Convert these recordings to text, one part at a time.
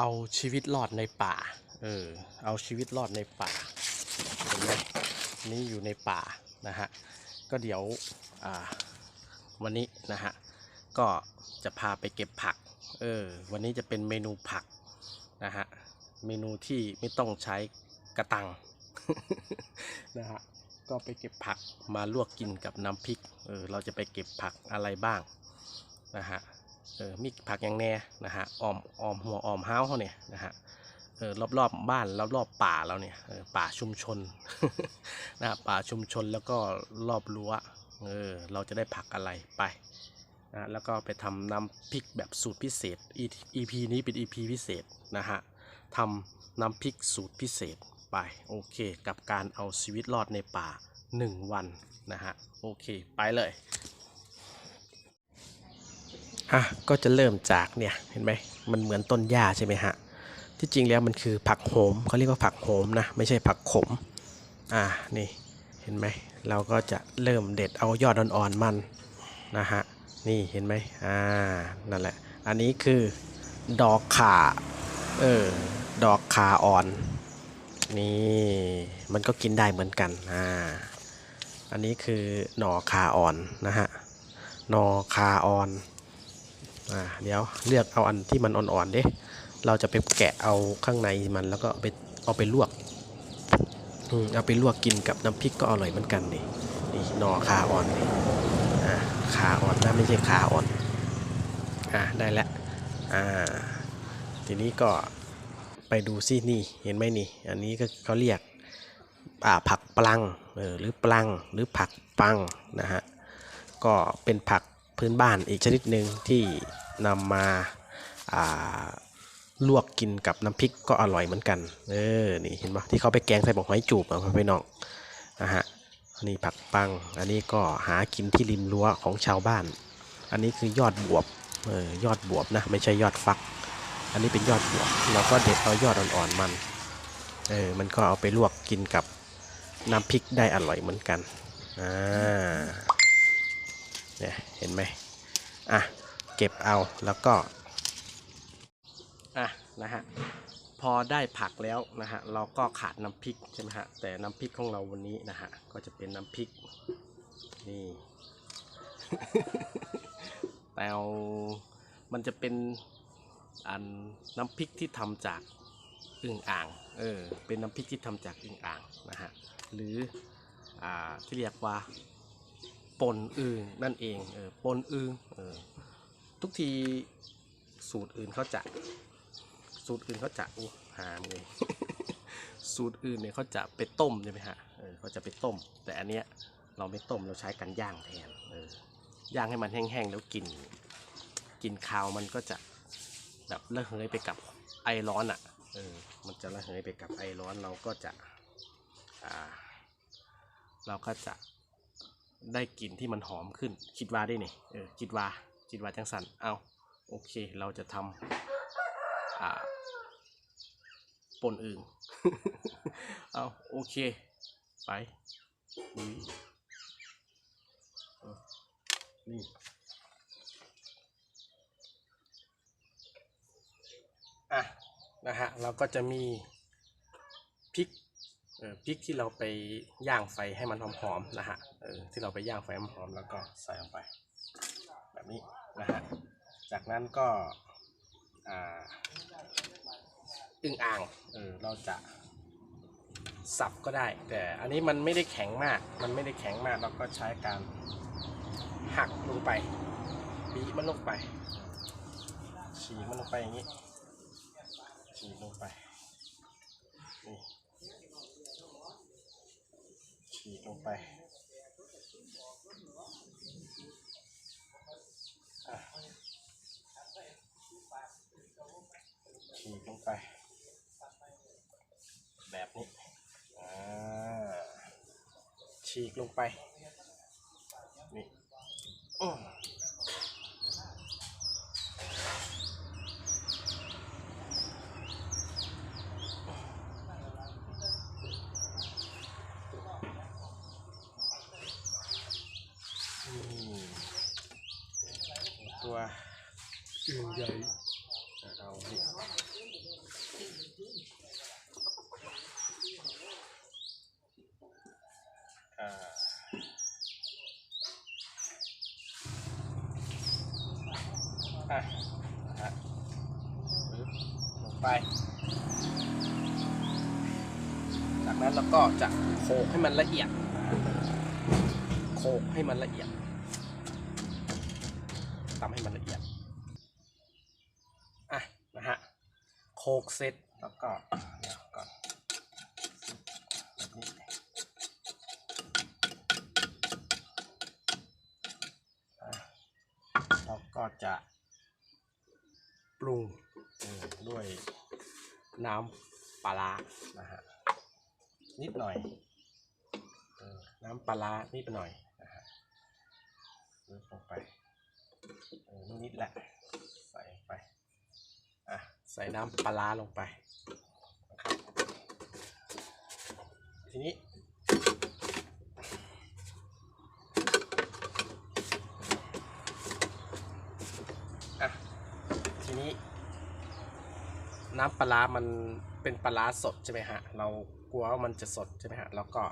เอาชีวิตรอดในป่า เออ เอาชีวิตรอดในป่าเห็นไหมนี่อยู่ในป่านะฮะ ก็เดี๋ยววันนี้นะฮะ ก็จะพาไปเก็บผัก เออ วันนี้จะเป็นเมนูผักนะฮะ เมนูที่ไม่ต้องใช้กระตังนะฮะ ก็ไปเก็บผักมาลวกกินกับน้ำพริก เออ เราจะไปเก็บผักอะไรบ้างนะฮะ เออมีผักอย่างแน่นะฮะออมออมหัวออมเฮ้าเขาเนี่ยนะฮะเออรอบๆบ้านรอบๆป่าเราเนี่ยเออป่าชุมชนนะฮะป่าชุมชนแล้วก็รอบรั้วเออเราจะได้ผักอะไรไปนะแล้วก็ไปทำน้ำพริกแบบสูตรพิเศษ EP นี้เป็น EP พิเศษนะฮะทำน้ำพริกสูตรพิเศษไปโอเค กับการเอาชีวิตรอดในป่า 1 วันนะฮะโอเคไปเลย อะก็จะเริ่มจากเนี่ยเห็นไหมมันเหมือนต้นหญ้าใช่ไหมฮะที่จริงแล้วมันคือผักโหมเขาเรียกว่าผักโหมนะไม่ใช่ผักขมอ่านี่เห็นไหมเราก็จะเริ่มเด็ดเอายอดอ่อนๆมันนะฮะนี่เห็นไหมอ่านั่นแหละอันนี้คือดอกขาเออดอกขาอ่อนนี่มันก็กินได้เหมือนกันอ่าอันนี้คือหน่อคาอ่อนนะฮะหน่อคาอ่อน อ่าเดี๋ยวเลือกเอาอันที่มันอ่อนๆเด้เราจะไปแกะเอาข้างในมันแล้วก็เอาไปเอาไปลวกอืมเอาไปลวกกินกับน้ำพริกก็อร่อยเหมือนกันนี่นี่หน่อคาอ่อนนี่อ่าคาอ่อนนะไม่ใช่ขาอ่อนอ่าได้แล้วอ่าทีนี้ก็ไปดูซินี่เห็นไหมนี่ อันนี้ก็เขาเรียกอ่าผักปลังเออหรือปลังหรือผักปังนะฮะก็เป็นผัก พื้นบ้านอีกชนิดหนึ่งที่นำมาาลวกกินกับน้ำพริกก็อร่อยเหมือนกัน เออ นี่เห็นปะที่เขาไปแกงใส่บอกหอยจูบอะพี่น้องนะฮะอันนี้ผักปัง อันนี้ก็หากินที่ริมรั้วของชาวบ้าน อันนี้คือยอดบวบ เออ ยอดบวบนะ ไม่ใช่ยอดฟัก อันนี้เป็นยอดบวบ เราก็เด็ดเอายอดอ่อนๆมัน เออ มันก็เอาไปลวกกินกับน้ำพริกได้อร่อยเหมือนกัน อ่า เนี่ยเห็นไหมอะเก็บเอาแล้วก็อะนะฮะพอได้ผักแล้วนะฮะเราก็ขาดน้ำพริกใช่ไหมฮะแต่น้ำพริกของเราวันนี้นะฮะก็จะเป็นน้ำพริกนี่แต่มันจะเป็นอันน้ำพริกที่ทำจากอึ่งอ่างเออเป็นน้ำพริกที่ทำจากอึ่งอ่างนะฮะหรืออ่าที่เรียกว่า ปนอึ่งนั่นเองเออปนอึ่งเออทุกทีสูตรอื่นเขาจะ สูตรอื่นเขาจะอู้หามเลยสูตรอื่นเนี่ยเขาจะไปต้มใช่ไหมฮะเออเขาจะไปต้ม แต่อันเนี้ยเราไม่ต้มเราใช้กันย่างแทนเออย่างให้มันแห้งๆแล้วกลินกลินคาวมันก็จะแบบระเหยไปกับไอร้อนอะเออมันจะระเหยไปกับไอร้อนเราก็จะอ่าเราก็จะ ได้กลิ่นที่มันหอมขึ้น คิดว่าได้นี่เออคิดว่าคิดว่าจังสันเอาโอเคเราจะทำอ่าปนอื่นเอาโอเค ไปอานี่อะนะฮะเราก็จะมี เออพริกที่เราไปย่างไฟให้มันหอมๆนะฮะเออที่เราไปย่างไฟห้มันหอมแล้วก็ใส่ลงไป แบบนี้นะฮะจากนั้นก็อ่าอึ่งอ่างเออเราจะสับก็ได้ แต่อันนี้มันไม่ได้แข็งมาก มันไม่ได้แข็งมากเราก็ใช้การหักลงไปบีบมันลงไปฉีกมันลงไปอย่างนี้ ฉีกลงไป นี่ ฉีกลงไปฉีดลงไป แบบนี้อ่าฉีกลงไป นี่อ้อนี่ ยิ่งใหญ่เราอะฮะลงไป จากนั้นเราก็จะโขกให้มันละเอียด โขกให้มันละเอียดทำให้มันละเอียด กเสร็จแล้วก็เดี๋ยวก่อนแบบนี้อะเราก็จะปรุงเออด้วยน้ำปลาร้านะฮะนิดหน่อยเออน้ำปลาร้านิดหน่อยนะฮะลดลงไปเออนิดๆแหละใส่ไปอะใส่น้ำปลาลงไป ทีนี้ อะ ทีนี้ น้ำปลามันเป็นปลาสดใช่ไหมฮะ เรากลัวว่ามันจะสดใช่ไหมฮะเราก็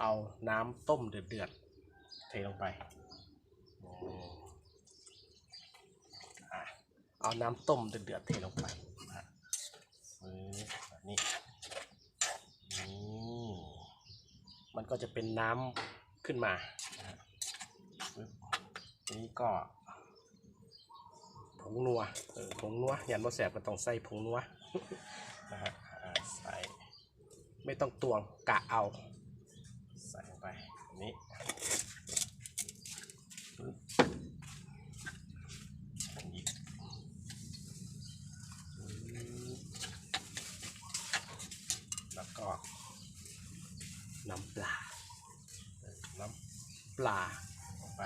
เอาน้ำต้มเดือดๆเทลงไปอ เอาน้ำต้มเดือดๆเทลงไปนะฮะฟื้นแบบนี้นี่มันก็จะเป็นน้ำขึ้นมาทีนี้ก็ผงนัวเออผงนัวยันว่าแสบก็ต้องใส่ผงนัวนะฮะใส่ไม่ต้องตวงกะเอา ใส่ลงไปอันนี้ปึ๊บอันนี้ปึ๊บแล้วก็ น้ำปลาเออน้ำ ปลาไป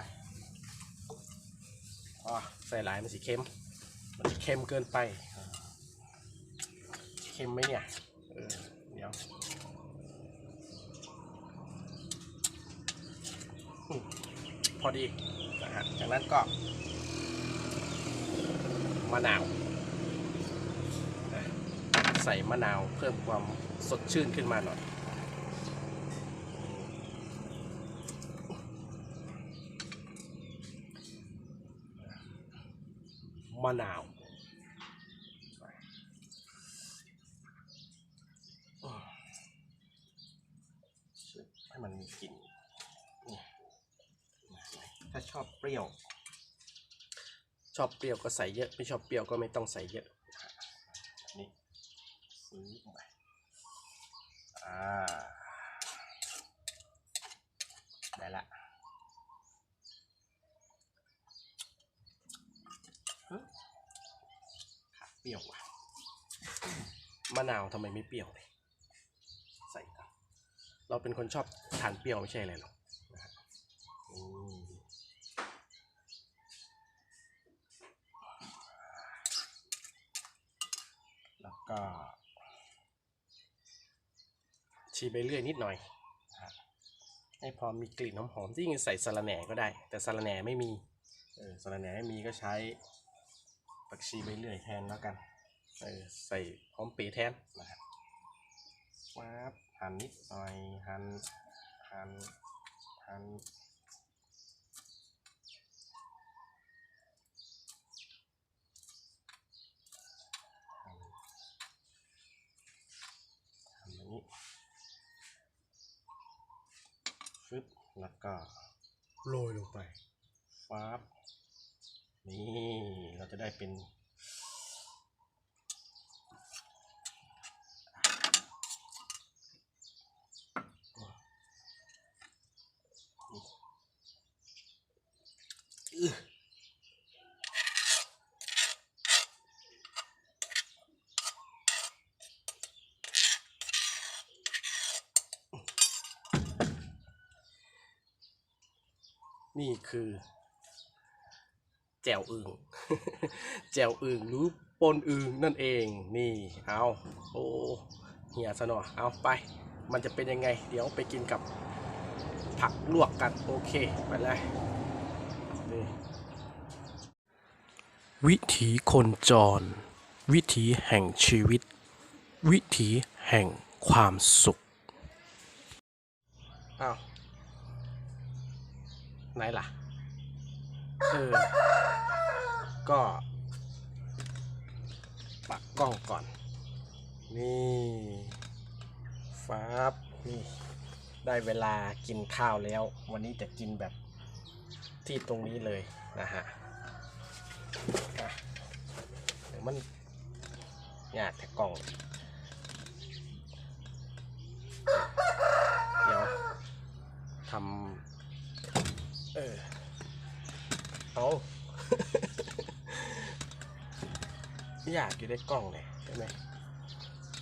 อ๋อใส่หลายมันสิเค็มมันสิเค็มเกินไปเออเค็มไหมเนี่ยเออเดี๋ยวพอดีนะฮะจากนั้นก็มะนาวใส่มะนาวเพิ่มความสดชื่นขึ้นมาหน่อย มะนาวให้มันมีกลิ่นนี่ถ้าชอบเปรี้ยว ชอบเปรี้ยวก็ใส่เยอะ ไม่ชอบเปรี้ยวก็ไม่ต้องใส่เยอะแบบนี่ซื้อลงไปอ่าได้ละ ขาด เปรี้ยวว่ะมะนาวทำไมไม่เปรี้ยวเลยใส่ครับเราเป็นคนชอบทานเปรี้ยวไม่ใช่อะไรหรอกนะฮะแล้วก็ชีไปเรื่อยนิดหน่อยให้พอมีกลิ่นหอมๆที่จริงใส่สะระแหน่ก็ได้ แต่สะระแหน่ไม่มีเออสะระแหน่ไม่มีก็ใช้ ผักชีไปเรื่อยแทนแล้วกันเออใส่หอมปีแทนนะครับว้าบหั่นนิดหน่อยหั่นหั่นหั่นหั่นแบบนี้ฟึบแล้วก็โรยลงไปฟ้าบ นี่เราจะได้เป็นนี่คือ แจวอึงแจวอึงหรือปนอึงนั่นเองนี่เอาโอ้เหี่ยซะหน่อยเอาไป มันจะเป็นยังไง เดี๋ยวไปกินกับผักลวกกันโอเคไปเลยนี่วิถีคนจร วิถีแห่งชีวิต วิถีแห่งความสุขอ้าวไหนล่ะ เออ ก็ ปักกล้องก่อน นี่ฟ้าบนี่ได้เวลากินข้าวแล้ว วันนี้จะกินแบบที่ตรงนี้เลยนะฮะอะเดี๋ยวมันยากแต่กล้องเดี๋ยวทำเออ เอาอยากอยู่ได้กล้องเลยใช่ไหม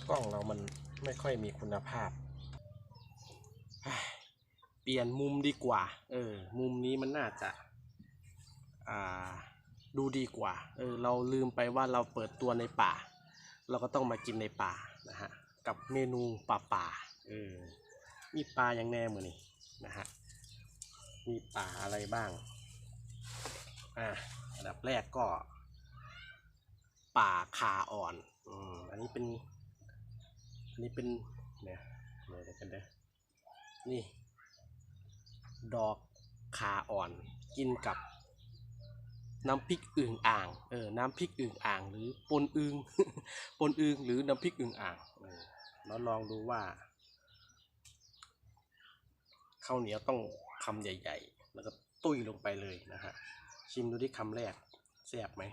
กล้องเรามันไม่ค่อยมีคุณภาพ เปลี่ยนมุมดีกว่า เออ มุมนี้มันน่าจะอ่าดูดีกว่า เออ เราลืมไปว่าเราเปิดตัวในป่า เราก็ต้องมากินในป่านะฮะ กับเมนูป่าป่า เออ มีปลาอย่างแน่มือนี่นะฮะ มีปลาอะไรบ้าง อะอันดับแรกก็ ป่าคาอ่อนอืมอันนี้เป็น อันนี้เป็นเนี่ยเดี๋ยวเดี๋ยวกันเด้อนี่ ดอกคาอ่อนกินกับน้ำพริกอึ่งอ่าง เออ น้ำพริกอึ่งอ่าง หรือปนอึงปนอึงหรือน้ำพริกอึ่งอ่างเออแล้วลองดูว่าข้าวเหนียวต้องคำใหญ่ ๆ แล้วก็ตุ้ยลงไปเลยนะฮะ ชิมดูที่คำแรกแซ่บไหม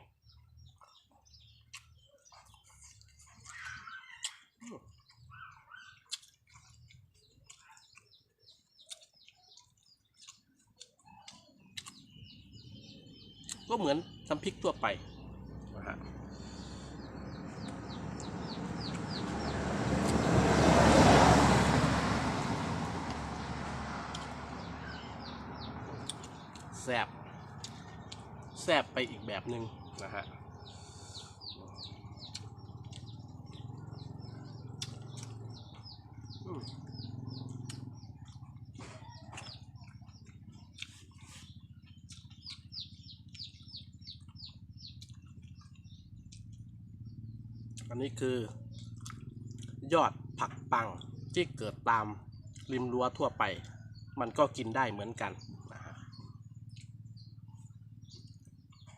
ก็เหมือนน้ำพริกทั่วไปนะฮะแซบ แซบไปอีกแบบหนึ่งนะฮะอันนี้คือยอดผักปังที่เกิดตามริมรั้วทั่วไป มันก็กินได้เหมือนกันนะฮะ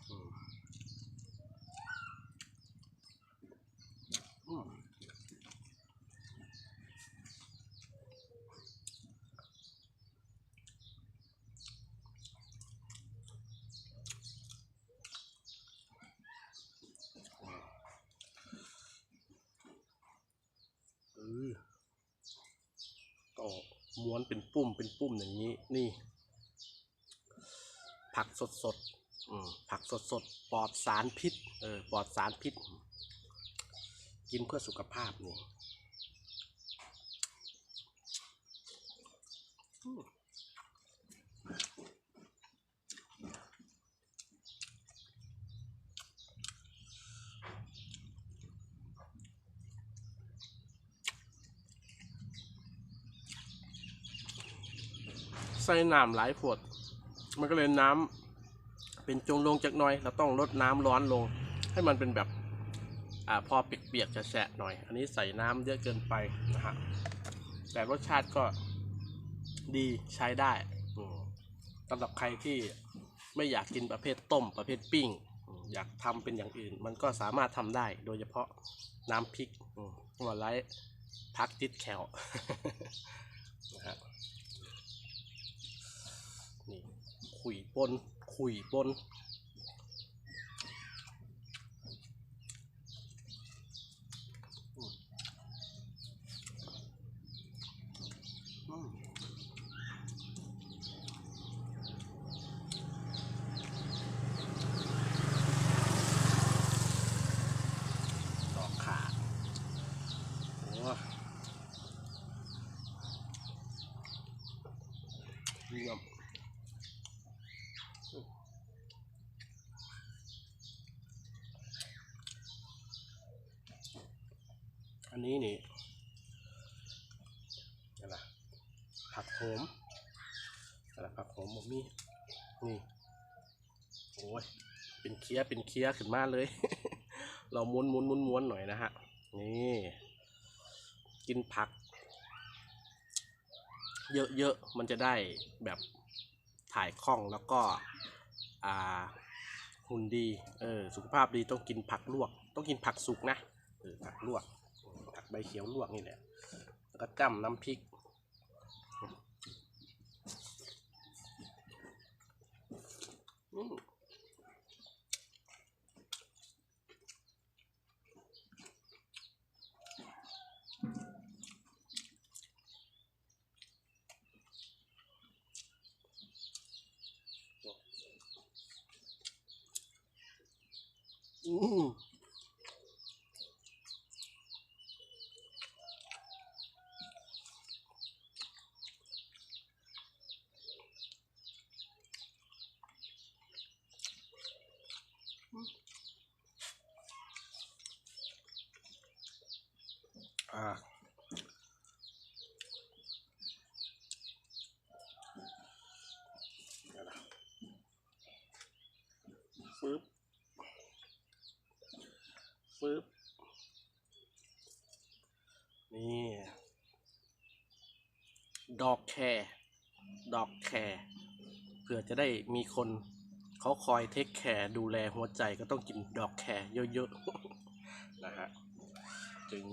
อืมอืมเออก็ม้วนเป็นปุ่มเป็นปุ่มอย่าง นี่ ผักสดสดผักสดสดปลอดสารพิษ เออปลอดสารพิษ กินเพื่อสุขภาพนี่ ส่น้ำหลายขวด มันก็เลยน้ำเป็นจงลงจากน่อย เราต้องลดน้ำร้อนลง ให้มันเป็นแบบอ่าพอเปียกๆจะแฉะหน่อย อันนี้ใส่น้ำเยอะเกินไปนะฮะแต่รสชาติก็ดีใช้ได้สำหรับใครที่ไม่อยากกินประเภทต้มประเภทปิ้ง อยากทำเป็นอย่างอื่น มันก็สามารถทำได้ โดยเฉพาะน้ำพริกหัวไลท์พักติดแคลนะฮะนี่ ขุยปนขุยปนอืมดอกขาโอ้เยี่ยมอั นนี้นี่อะไรผักโหมอะไรผักโหมผมมีนี่โอ้ยเป็นเคี้ยเป็นเคี้ยขึ้นมาเลย เราม้วนม้วนม้วนม้วนหน่อยนะฮะนี่กินผัก เยอะๆมันจะได้แบบถ่ายคล่องแล้วก็อ่าหุ่นดี เออ สุขภาพดีต้องกินผักลวก ต้องกินผักสุกนะ เออ ผักลวก ผักใบเขียวลวกนี่แหละแล้วก็จ้ำน้ำพริกอื อ่าฟืบฟึบนี่ ดอกแคร์ดอกแคร์เผื่อจะได้มีคนเขาคอยเทคแคร์ดูแลหัวใจก็ต้องกินดอกแคร์เยอะๆ นะฮะ ถึง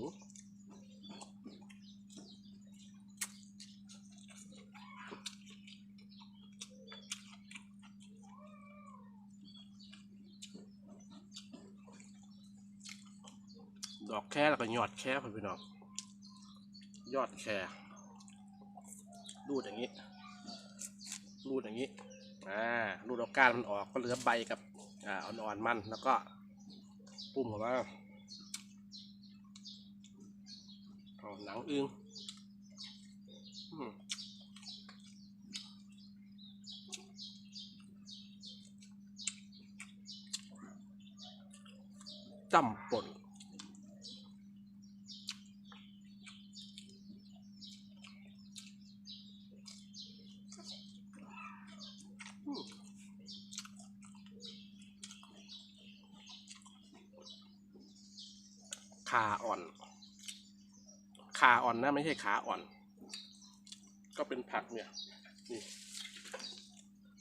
ดอกแค่แล้วก็ยอดแค่ผมพี่น้องยอดแค่รูดอย่างนี้ รูดอย่างนี้อ่ารูดเอาก้านมันออกก็เหลือใบกับอ่าอ่อนๆมันแล้วก็ปุ่มออกมาเอาหนังอึงอืมจำป่น ขาอ่อนขาอ่อนนะไม่ใช่ขาอ่อน ก็เป็นผักเนี่ยนี่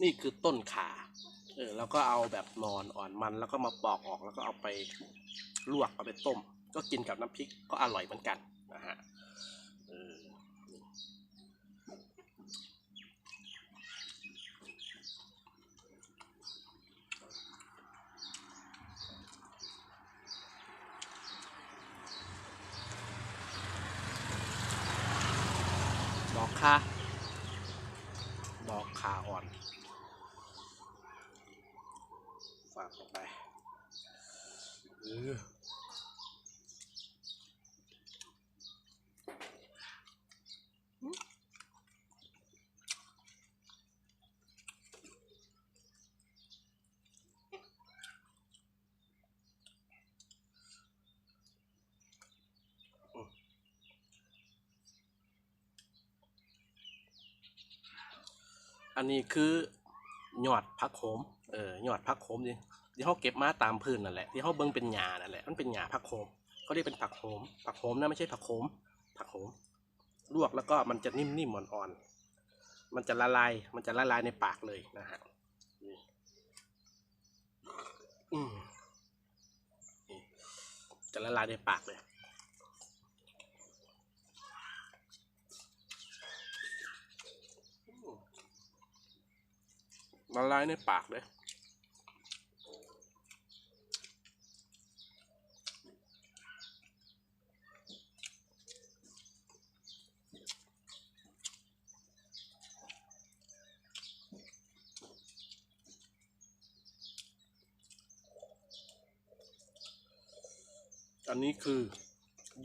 นี่คือต้นขาเออแล้วก็เอาแบบนอนอ่อนมันแล้วก็มาปอกออกแล้วก็เอาไปลวกเอาไปต้ม ก็กินกับน้ำพริกก็อร่อยเหมือนกันนะฮะ เออ ดอกคาดอกขาอ่อน ฝากลงไปเออ อันนี้คือยอดพักโขมเออยอดพักโขมดิที่เขาเก็บมาตามพื้นนั่นแหละที่เขาเบิ่งเป็นหญ้านั่นแหละมันเป็นหญ้าพักโขมเขาเรียกเป็นผักโขมผักโขมนะไม่ใช่ผักโขมผักโขมลวกแล้วก็มันจะนิ่มๆอ่อนๆมันจะละลายมันจะละลายในปากเลยนะฮะจะละลายในปากเลย ละลายในปากเลยอันนี้คือ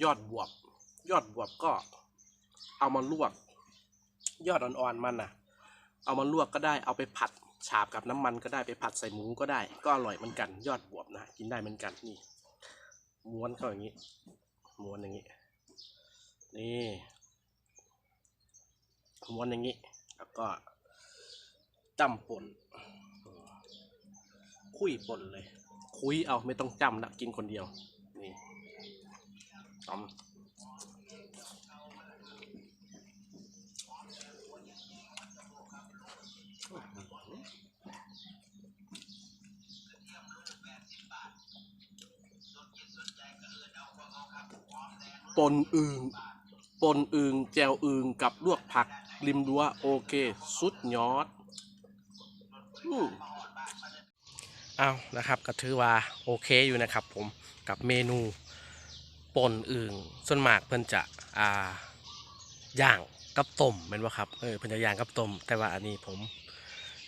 ยอดบวบ ยอดบวบก็เอามาลวก ยอดอ่อนๆมันน่ะ เอามาลวกก็ได้เอาไปผัด ฉาบกับน้ำมันก็ได้ไปผัดใส่หมูก็ได้ ก็อร่อยเหมือนกัน ยอดบวบนะกินได้เหมือนกันนี่ม้วนเข้าอย่างนี้ม้วนอย่างนี้ นี่ม้วนอย่างนี้ แล้วก็จ้ำป่นคุยป่นเลย คุยเอาไม่ต้องจ้ำนะกินคนเดียวนี่ต้ม ปนอึงปนอึงแจวอึงกับลวกผัก ริมรั้วโอเค สุดยอดเอานะครับก็ถือว่าโอเคอยู่นะครับ ผมกับเมนูปนอึงส่วนมากเพิ่นจะอ่าย่างกับต้มแม่นว่าครับเออเพิ่นจะย่างกับต้มแต่ว่าอันนี้ผม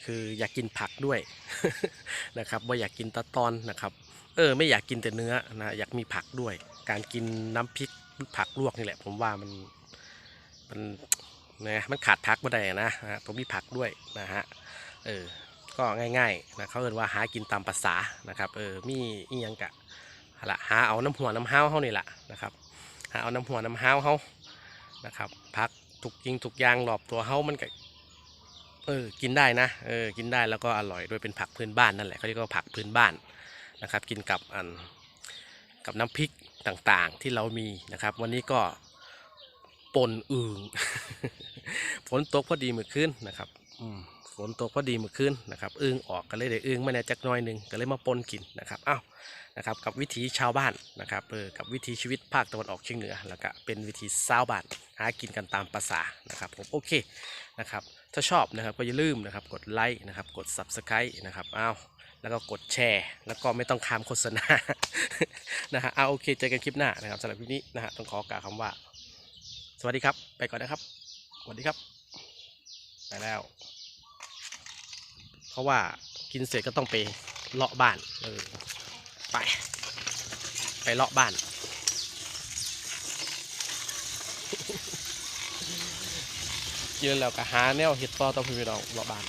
คืออยากกินผักด้วยนะครับว่าอยากกินตะตอนนะครับ เออ ไม่อยากกินแต่เนื้อนะอยากมีผักด้วย การกินน้ำพริก ผักลวกนี่แหละ ผมว่ามันมันนะมันขาดผักไม่ได้นะฮะผมมีผักด้วยนะฮะเออก็ง่ายๆนะเขาเรียกว่าหากินตามภาษานะครับเออมีอีหยังกะละหาเอาน้ำหัวน้ำห้าวเขานี่แหละนะครับหาเอาน้ำหัวน้ำห้าวเขานะครับผักทุกยิงทุกยางรอบตัวเขามันก็เออกินได้นะเออกินได้แล้วก็อร่อยด้วยเป็นผักพื้นบ้านนั่นแหละเขาเรียกว่าผักพื้นบ้านนะครับ กินกับอันกับน้ำพริก ต่างๆที่เรามีนะครับ วันนี้ก็ปนอึงฝนตกพอดีเมื่อคืนนะครับฝนตกพอดีเมื่อคืนนะครับอึงออกก็เลยได้อึงมาเนี่ยจักหน้อยหนึ่งก็เลยมาปนกินนะครับอ้าวนะครับกับวิถีชาวบ้านนะครับเออกับวิถีชีวิตภาคตะวันออกเฉียงเหนือ แล้วก็เป็นวิถีชาวบ้านหากินกันตามภาษานะครับผมโอเคนะครับถ้าชอบนะครับก็อย่าลืมนะครับกดไลค์นะครับกด subscribe นะครับอ้าว แล้วก็กดแชร์ แล้วก็ไม่ต้องคามโฆษณานะฮะเอาโอเคเจอกันคลิปหน้านะครับสำหรับคลิปนี้นะฮะต้องขอกล่าวคำว่า สวัสดีครับ ไปก่อนนะครับสวัสดีครับ ไปแล้ว เพราะว่ากินเสร็จก็ต้องไปเลาะบ้านเออไป ไปเลาะบ้านยืนแล้วก็หาแนวเห็ดต่อต่องพี่น้องเลาะบ้าน